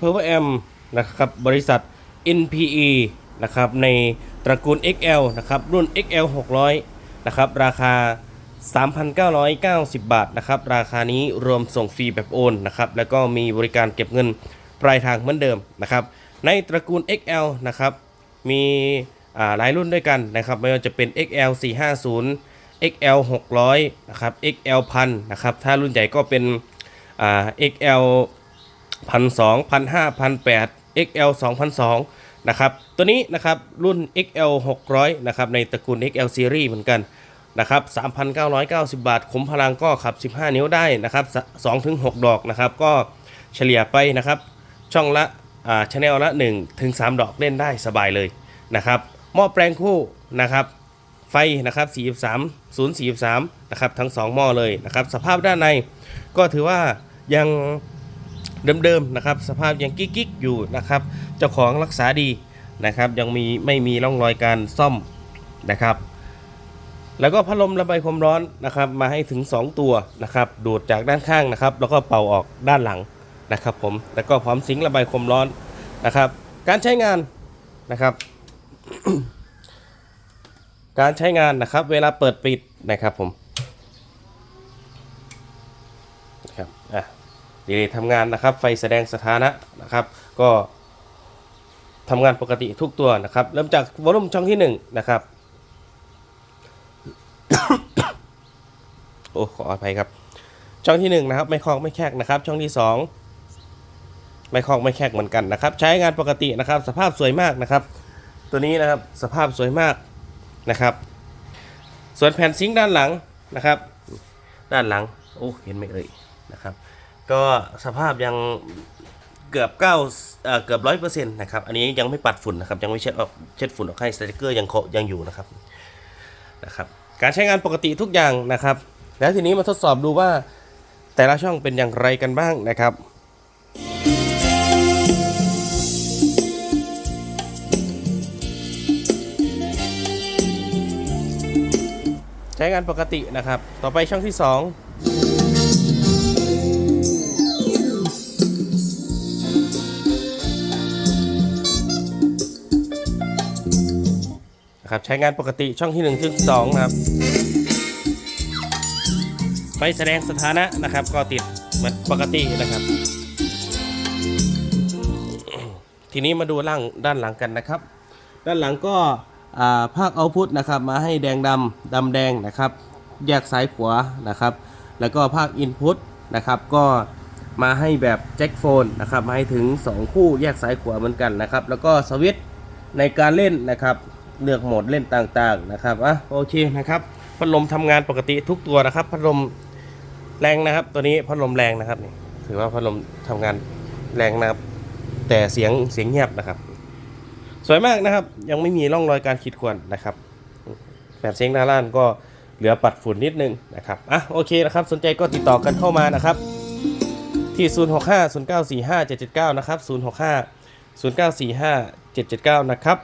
Power Amp นะครับบริษัท NPE นะครับในตระกูล XL นะครับรุ่น XL 600นะครับราคา 3,990 บาทนะครับราคานี้รวมส่งฟรีแบบโอนนะครับแล้วก็มีบริการเก็บเงินปลายทางเหมือนเดิมนะครับในตระกูล XL นะครับมีหลายรุ่นด้วยกันนะครับไม่ว่าจะเป็น XL 450 XL 600นะครับ XL 1000นะครับถ้ารุ่นใหญ่ก็เป็น XL พันสองพันห้าพันแปด XL 2002นะครับ ตัวนี้นะครับรุ่น XL 600นะครับในตระกูล XL Series เหมือนกันนะครับ3,990 บาทขมพลังก็ขับ 15 นิ้วได้นะครับ2ถึง6ดอกนะครับ ก็เฉลี่ยไปนะครับช่องละอ่าชแนลละ1ถึง3ดอกเล่นได้สบายเลยนะครับหม้อแปลงคู่นะครับไฟนะครับ43 043นะครับทั้ง 2 หม้อเลยนะครับสภาพด้านในก็ถือว่ายัง เดิมๆนะครับ สภาพยังกิ๊กๆอยู่นะครับ เจ้าของรักษาดีนะครับ ยังมีไม่มีร่องรอยการซ่อมนะครับ แล้วก็พัดลมระบายความร้อนนะครับ มาให้ถึง 2 ตัวนะครับดูดจากด้านข้างนะครับ แล้วก็เป่าออกด้านหลังนะครับ ผมแล้วก็พร้อมซิงระบายความร้อนนะครับ การใช้งานนะครับ การใช้งานนะครับ เวลาเปิดปิดนะครับผมนะครับอะ ดีเลยทำงานนะครับ ไฟแสดงสถานะนะครับ ก็ทำงานปกติทุกตัวนะครับ เริ่มจากวอลลุ่มช่องที่1นะครับโอ้ขออภัยครับ ช่องที่1นะครับไม่คลอกไม่แคกนะครับ ช่องที่ 2 ไม่คลอกไม่แคกเหมือนกันนะครับ ใช้งานปกตินะครับ สภาพสวยมากนะครับ ตัวนี้นะครับสภาพสวยมากนะครับ ส่วนแผ่นซิงค์ด้านหลังนะครับ ด้านหลังโอ้เห็นไหมเอ่ยนะครับ ก็สภาพยังเกือบเก้าเอ่อเกือบร้อยเปอร์เซ็นต์นะครับ อันนี้ยังไม่ปัดฝุ่นนะครับ ยังไม่เช็ดออกเช็ดฝุ่นออกให้สติกเกอร์ยังเคาะยังอยู่นะครับนะครับ การใช้งานปกติทุกอย่างนะครับ แล้วทีนี้มาทดสอบดูว่าแต่ละช่องเป็นอย่างไรกันบ้างนะครับใช้งานปกตินะครับ ต่อไปช่องที่ 2 นะครับใช้งานปกติช่องที่1ถึง2นะครับไฟแสดงสถานะนะครับ ก็ติดเหมือนปกตินะครับ ทีนี้มาดูล่างด้านหลังกันนะครับ ด้านหลังก็อ่าภาคเอาพุทนะครับมาให้แดงดำดำแดงนะครับ แยกซ้ายขวานะครับ แล้วก็ภาคอินพุตนะครับก็มาให้แบบแจ็คโฟนนะครับมาให้ถึง 2 คู่แยกซ้ายขวาเหมือนกันนะครับ แล้วก็สวิตในการเล่นนะครับ เลือกโหมดเล่นต่างๆนะครับอะโอเคนะครับพัดลมทำงานปกติทุกตัวนะครับ พัดลมแรงนะครับ ตัวนี้พัดลมแรงนะครับนี่ถือว่าพัดลมทำงานแรงนะครับ แต่เสียงเสียงเงียบนะครับ สวยมากนะครับ ยังไม่มีร่องรอยการขีดข่วนนะครับแบบเสียงหน้าล้านก็เหลือปัดฝุ่นนิดนึงนะครับอะโอเคนะครับ สนใจก็ติดต่อกันเข้ามานะครับที่ 065 0945 779 นะครับ 065 0945 779 นะครับ